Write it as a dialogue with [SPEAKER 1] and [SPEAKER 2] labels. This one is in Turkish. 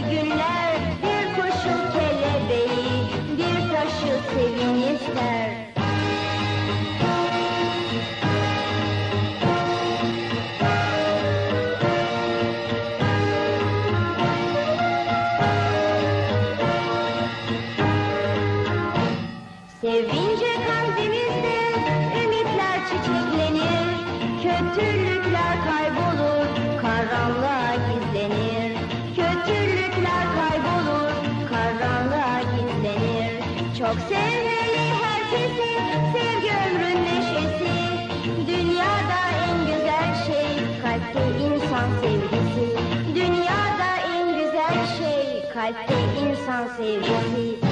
[SPEAKER 1] günler bir kuşun kelebeği bir taşı sevin ister. Sevince kalbimi Çok sevmeli herkesi, sevgi ömrün neşesi. Dünyada en güzel şey, kalpte insan sevgisi. Dünyada en güzel şey, kalpte insan sevgisi.